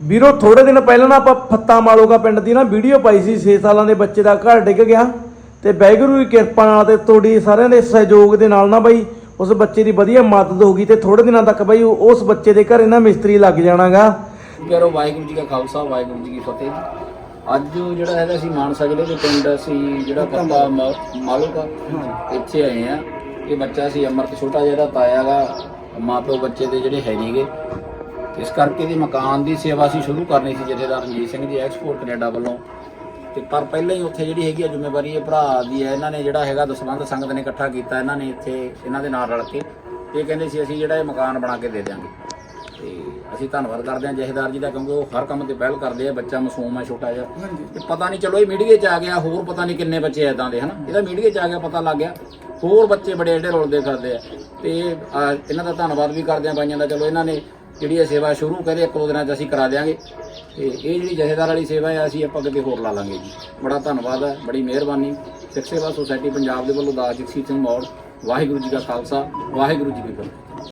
ਵੀਰੋ ਥੋੜੇ ਦਿਨ ਪਹਿਲਾਂ ਨਾ ਆਪਾਂ ਫੱਤਾ ਮਾਲੋਗਾ ਪਿੰਡ ਦੀ ਨਾ ਵੀਡੀਓ ਪਾਈ ਸੀ 6 ਸਾਲਾਂ ਦੇ ਬੱਚੇ ਦਾ ਘਰ ਡਿੱਗ ਗਿਆ। ਤੇ ਵਾਹਿਗੁਰੂ ਦੀ ਕਿਰਪਾ ਨਾਲ ਤੇ ਤੁਹਾਡੀ ਸਾਰਿਆਂ ਦੇ ਸਹਿਯੋਗ ਦੇ ਨਾਲ ਨਾ ਬਾਈ ਉਸ ਬੱਚੇ ਦੀ ਵਧੀਆ ਮਦਦ ਹੋ ਗਈ ਤੇ ਥੋੜੇ ਦਿਨਾਂ ਤੱਕ ਬਾਈ ਉਸ ਬੱਚੇ ਦੇ ਘਰੇ ਨਾ ਮਿਸਤਰੀ ਲੱਗ ਜਾਣਾਗਾ। ਪਿਆਰੋ ਵਾਹਿਗੁਰੂ ਜੀ ਕਾ ਖਾਲਸਾ ਵਾਹਿਗੁਰੂ ਜੀ ਕੀ ਫਤਿਹ ਅੱਜ ਜਿਹੜਾ ਹੈਗਾ ਸੀ ਮਾਨਸਾ ਜ਼ਿਲ੍ਹੇ ਦੇ ਪਿੰਡ ਅਸੀਂ ਜਿਹੜਾ ਪੱਤਾ ਮਾਲੂਕਾ ਇੱਥੇ ਆਏ ਆ ਇਹ ਬੱਚਾ ਸੀ ਅਮਰਤ ਛੋਟਾ ਜਿਹੜਾ ਤਾਇਆਗਾ ਮਾਪਿਓ ਬੱਚੇ ਦੇ ਜਿਹੜੇ ਹੈ ਨਹੀਂਗੇ ਇਸ ਕਰਕੇ ਦੀ ਮਕਾਨ ਦੀ ਸੇਵਾ ਅਸੀਂ ਸ਼ੁਰੂ ਕਰਨੀ ਸੀ ਜਥੇਦਾਰ ਰਣਜੀਤ ਸਿੰਘ ਜੀ ਐਕਸਪੋਰਟ ਕੈਨੇਡਾ ਵੱਲੋਂ। ਤੇ ਪਰ ਪਹਿਲਾਂ ਹੀ ਉੱਥੇ ਜਿਹੜੀ ਹੈਗੀ ਆ ਜ਼ਿੰਮੇਵਾਰੀ ਇਹ ਭਰਾ ਦੀ ਹੈ ਇਹਨਾਂ ਨੇ ਜਿਹੜਾ ਹੈਗਾ ਦਸਵੰਧ ਸੰਗਤ ਨੇ ਇਕੱਠਾ ਕੀਤਾ ਇਹਨਾਂ ਨੇ ਇੱਥੇ ਇਹਨਾਂ ਦੇ ਨਾਲ ਰਲ ਕੇ। ਇਹ ਕਹਿੰਦੇ ਸੀ ਅਸੀਂ ਜਿਹੜਾ ਇਹ ਮਕਾਨ ਬਣਾ ਕੇ ਦੇ ਦਿਆਂਗੇ। ਤੇ ਅਸੀਂ ਧੰਨਵਾਦ ਕਰਦੇ ਹਾਂ ਜਥੇਦਾਰ ਜੀ ਦਾ ਕਿਉਂਕਿ ਉਹ ਹਰ ਕੰਮ ਤੇ ਪਹਿਲ ਕਰਦੇ ਆ ਬੱਚਾ ਮਾਸੂਮ ਹੈ ਛੋਟਾ ਜਿਹਾ। ਤੇ ਪਤਾ ਨਹੀਂ ਚਲੋ ਇਹ ਮੀਡੀਆ 'ਚ ਆ ਗਿਆ ਹੋਰ ਪਤਾ ਨਹੀਂ ਕਿੰਨੇ ਬੱਚੇ ਐਦਾਂ ਦੇ ਹਨਾ? ਇਹਦਾ ਮੀਡੀਆ 'ਚ ਆ ਗਿਆ ਪਤਾ ਲੱਗ ਗਿਆ। ਹੋਰ ਬੱਚੇ ਬੜੇ ਜਿਹੜੇ ਰੁਲਦੇ ਫਿਰਦੇ ਆ। ਤੇ ਇਹਨਾਂ ਦਾ ਧੰਨਵਾਦ ਵੀ ਕਰਦੇ ਆ ਬਾਈਆਂ ਦਾ। ਚਲੋ ਇਹਨਾਂ ਨੇ ਜਿਹੜੀ ਇਹ ਸੇਵਾ ਸ਼ੁਰੂ ਕਰੇ, ਇੱਕ ਦੋ ਦਿਨਾਂ 'ਚ ਅਸੀਂ ਕਰਾ ਦਿਆਂਗੇ। ਤੇ ਇਹ ਜਿਹੜੀ ਜਥੇਦਾਰ ਵਾਲੀ ਸੇਵਾ ਹੈ ਅਸੀਂ ਆਪਾਂ ਅੱਗੇ ਹੋਰ ਲਾ ਲਾਂਗੇ ਜੀ। ਬੜਾ ਧੰਨਵਾਦ ਹੈ ਬੜੀ ਮਿਹਰਬਾਨੀ। ਸਿੱਖ ਸੇਵਾ ਸੁਸਾਇਟੀ ਪੰਜਾਬ ਦੇ ਵੱਲੋਂ ਦਾਸ ਜਗਸੀਤ ਸਿੰਘ ਮੌੜ, ਵਾਹਿਗੁਰੂ ਜੀ ਕਾ ਖਾਲਸਾ, ਵਾਹਿਗੁਰੂ ਜੀ ਕੀ ਫਤਿਹ।